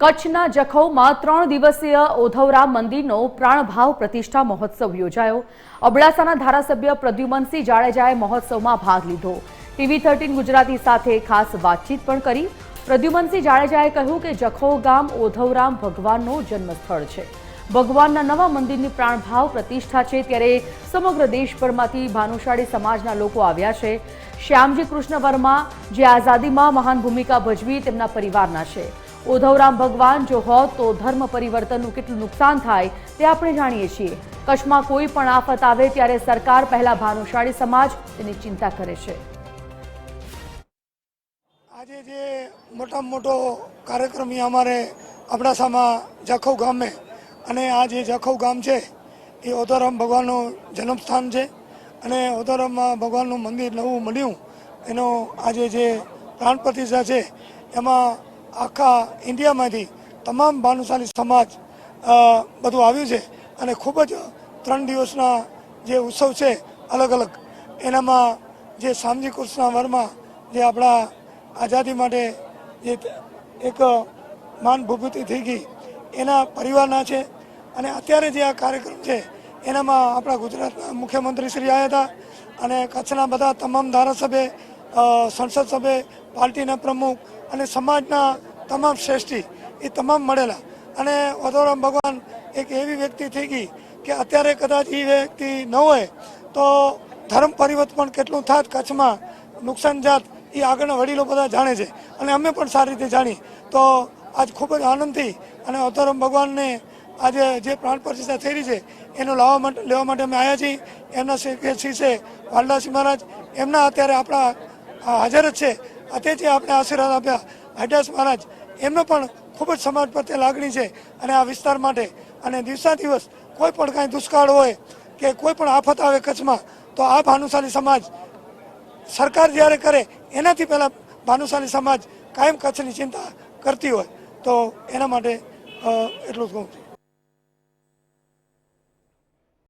કચ્છના જખૌમાં ત્રણ દિવસીય ઓધવરામ મંદિરનો પ્રાણભાવ પ્રતિષ્ઠા મહોત્સવ યોજાયો. અબડાસાના ધારાસભ્ય પ્રદ્યુમનસિંહ જાડેજાએ મહોત્સવમાં ભાગ લીધો. ટીવી થર્ટીન ગુજરાતી સાથે ખાસ વાતચીત પણ કરી. પ્રદ્યુમનસિંહ જાડેજાએ કહ્યું કે જખૌ ગામ ઓધવરામ ભગવાનનો જન્મસ્થળ છે. ભગવાનના નવા મંદિરની પ્રાણભાવ પ્રતિષ્ઠા છે ત્યારે સમગ્ર દેશભરમાંથી ભાનુશાળી સમાજના લોકો આવ્યા છે. શ્યામજી કૃષ્ણ વર્મા, જે આઝાદીમાં મહાન ભૂમિકા ભજવી તેમના પરિવારના છે. ઉધવરામ ભગવાન જો હોત તો ધર્મ પરિવર્તનનું કેટલું નુકસાન થાય તે આપણે જાણીએ છીએ. કચ્છમાં કોઈ પણ આફત આવે ત્યારે સરકાર પહેલા ભાનુશાળી સમાજ તેની ચિંતા કરે છે. આજે જે મોટામાં મોટો કાર્યક્રમ અમારે અબડાસામાં જખૌ ગામે અને આ જે જખૌ ગામ છે, એ ઓધોરામ ભગવાનનું જન્મસ્થાન છે અને ઓધોરામ ભગવાનનું મંદિર નવું મળ્યું. એનો આજે જે પ્રાણ પ્રતિષ્ઠા છે, એમાં આખા ઇન્ડિયામાંથી તમામ ભાનુશાલી સમાજ બધું આવ્યું છે અને ખૂબ જ ત્રણ દિવસના જે ઉત્સવ છે અલગ અલગ, એનામાં જે શામજી કૃષ્ણ વર્મા જે આપણા આઝાદી માટે જે એક માન ભૂભૂતિ થઈ ગઈ, એના પરિવારના છે અને અત્યારે જે આ કાર્યક્રમ છે એનામાં આપણા ગુજરાતના મુખ્યમંત્રી શ્રી આવ્યા હતા અને કચ્છના બધા તમામ ધારાસભ્ય સંસદ સભ્ય, પાર્ટીના પ્રમુખ અને સમાજના તમામ શ્રેષ્ઠી એ તમામ મળેલા. અને વધોરામ ભગવાન એક એવી વ્યક્તિ થઈ ગઈ કે અત્યારે કદાચ એ વ્યક્તિ ન હોય, તો ધર્મ પરિવર્તન કેટલું થાત કચ્છમાં, નુકસાન જાત એ આગળના વડીલો બધા જાણે છે. અને અમે પણ સારી રીતે જાણી તો આજ ખૂબ જ આનંદથી અને અવતારમ ભગવાનને આજે જે પ્રાણ પ્રતિષ્ઠા થઈ રહી છે, એનો લાવવા માટે, લેવા માટે અમે આવ્યા છીએ. એમના શ્રી છે વાલદાસી મહારાજ. એમના અત્યારે આપણા હાજર જ છે. અત્યારે જે આપણે આશીર્વાદ આપ્યા. હરદાસ મહારાજ, એમનો પણ ખૂબ જ સમાજ પ્રત્યે લાગણી છે અને આ વિસ્તાર માટે અને દિવસા દિવસ કોઈ પણ કાંઈ દુષ્કાળ હોય કે કોઈ પણ આફત આવે કચ્છમાં, તો આ ભાનુશાલી સમાજ સરકાર જ્યારે કરે, એનાથી પહેલાં ભાનુશાલી સમાજ કાયમ કચ્છની ચિંતા કરતી હોય. તો એના માટે એટલું જ કહું છું.